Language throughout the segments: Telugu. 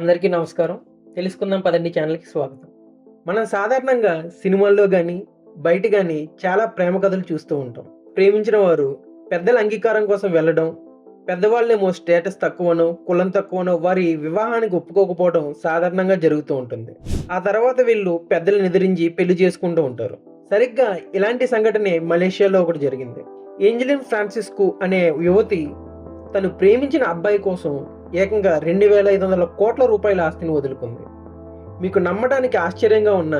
అందరికీ నమస్కారం. తెలుసుకుందాం పదండి ఛానల్కి స్వాగతం. మనం సాధారణంగా సినిమాల్లో కానీ బయట కానీ చాలా ప్రేమ కథలు చూస్తూ ఉంటాం. ప్రేమించిన వారు పెద్దల అంగీకారం కోసం వెళ్ళడం పెద్దవాళ్ళేమో స్టేటస్ తక్కువనో కులం తక్కువనో వారి వివాహానికి ఒప్పుకోకపోవడం సాధారణంగా జరుగుతూ ఉంటుంది. ఆ తర్వాత వీళ్ళు పెద్దలను ఎదిరించి పెళ్ళి చేసుకుంటూ ఉంటారు. సరిగ్గా ఇలాంటి సంఘటనే మలేషియాలో ఒకటి జరిగింది. ఏంజలిన్ ఫ్రాన్సిస్కు అనే యువతి తను ప్రేమించిన అబ్బాయి కోసం ఏకంగా రెండు వేల ఐదు వందల కోట్ల రూపాయల ఆస్తిని వదులుకుంది. మీకు నమ్మడానికి ఆశ్చర్యంగా ఉన్న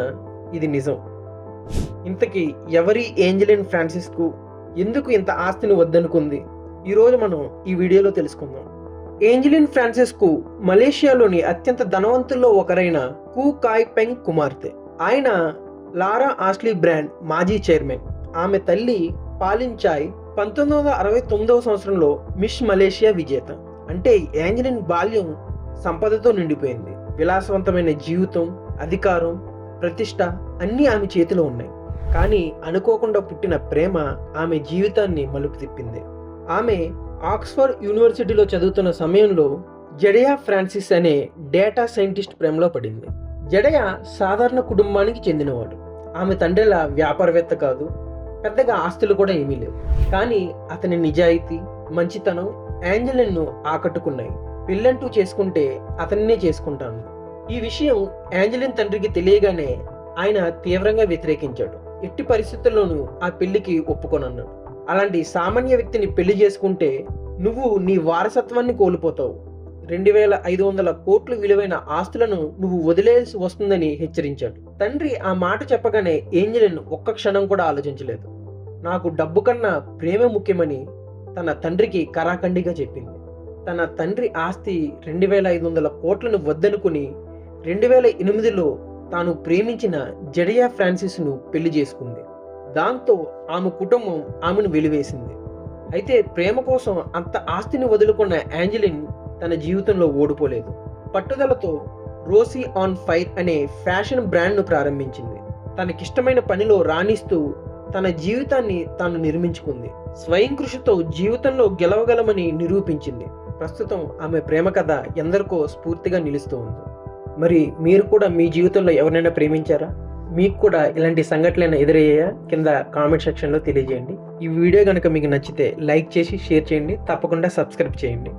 ఇది నిజం. ఇంతకీ ఎవరి ఏంజలిన్ ఫ్రాన్సిస్కు ఎందుకు ఇంత ఆస్తిని వద్దనుకుంది? ఈరోజు మనం ఈ వీడియోలో తెలుసుకుందాం. ఏంజలిన్ ఫ్రాన్సిస్కు మలేషియాలోని అత్యంత ధనవంతుల్లో ఒకరైన కు కాయ్ పెంగ్ కుమార్తె. ఆయన లారా ఆస్లీ బ్రాండ్ మాజీ చైర్మన్. ఆమె తల్లి పాలించాయ్ పంతొమ్మిది వందల అరవై తొమ్మిదవ సంవత్సరంలో మిస్ మలేషియా విజేత. అంటే యాంజలిన్ బాల్యం సంపదతో నిండిపోయింది. విలాసవంతమైన జీవితం అధికారం ప్రతిష్ట అన్నీ ఆమె చేతిలో ఉన్నాయి. కానీ అనుకోకుండా పుట్టిన ప్రేమ ఆమె జీవితాన్ని మలుపు తిప్పింది. ఆమె ఆక్స్ఫర్డ్ యూనివర్సిటీలో చదువుతున్న సమయంలో జడయా ఫ్రాన్సిస్ అనే డేటా సైంటిస్ట్ ప్రేమలో పడింది. జడయా సాధారణ కుటుంబానికి చెందినవాడు. ఆమె తండ్రిలా వ్యాపారవేత్త కాదు పెద్దగా ఆస్తులు కూడా ఏమీ లేవు. కానీ అతని నిజాయితీ మంచితనం యాంజలిన్ను ఆకట్టుకున్నాయి. పెళ్ళంటూ చేసుకుంటే అతన్నే చేసుకుంటాను. ఈ విషయం యాంజలిన్ తండ్రికి తెలియగానే ఆయన తీవ్రంగా వ్యతిరేకించాడు. ఎట్టి పరిస్థితుల్లోనూ ఆ పెళ్ళికి ఒప్పుకొనన్నాడు. అలాంటి సామాన్య వ్యక్తిని పెళ్ళి చేసుకుంటే నువ్వు నీ వారసత్వాన్ని కోల్పోతావు. రెండు వేల ఐదు వందల కోట్లు విలువైన ఆస్తులను నువ్వు వదిలేసి వస్తుందని హెచ్చరించాడు. తండ్రి ఆ మాట చెప్పగానే ఏంజలిన్ ఒక్క క్షణం కూడా ఆలోచించలేదు. నాకు డబ్బు కన్నా ప్రేమ ముఖ్యమని తన తండ్రికి కరాఖండిగా చెప్పింది. తన తండ్రి ఆస్తి రెండు వేల ఐదు వందల కోట్లను వద్దనుకుని రెండు వేల ఎనిమిదిలో తాను ప్రేమించిన జడియా ఫ్రాన్సిస్ను పెళ్ళి చేసుకుంది. దాంతో ఆమె కుటుంబం ఆమెను వెలివేసింది. అయితే ప్రేమ కోసం అంత ఆస్తిని వదులుకున్న యాంజలిన్ తన జీవితంలో ఓడిపోలేదు. పట్టుదలతో రోసీ ఆన్ ఫైర్ అనే ఫ్యాషన్ బ్రాండ్ను ప్రారంభించింది. తనకిష్టమైన పనిలో రాణిస్తూ తన జీవితాన్ని తాను నిర్మించుకుంది. స్వయం కృషితో జీవితంలో గెలవగలమని నిరూపించింది. ప్రస్తుతం ఆమె ప్రేమ కథ ఎందరికో స్ఫూర్తిగా నిలుస్తూ ఉంది. మరి మీరు కూడా మీ జీవితంలో ఎవరైనా ప్రేమించారా? మీకు కూడా ఇలాంటి సంఘటనలు ఎదురయ్యాయా? కింద కామెంట్ సెక్షన్లో తెలియజేయండి. ఈ వీడియో కనుక మీకు నచ్చితే లైక్ చేసి షేర్ చేయండి. తప్పకుండా సబ్స్క్రైబ్ చేయండి.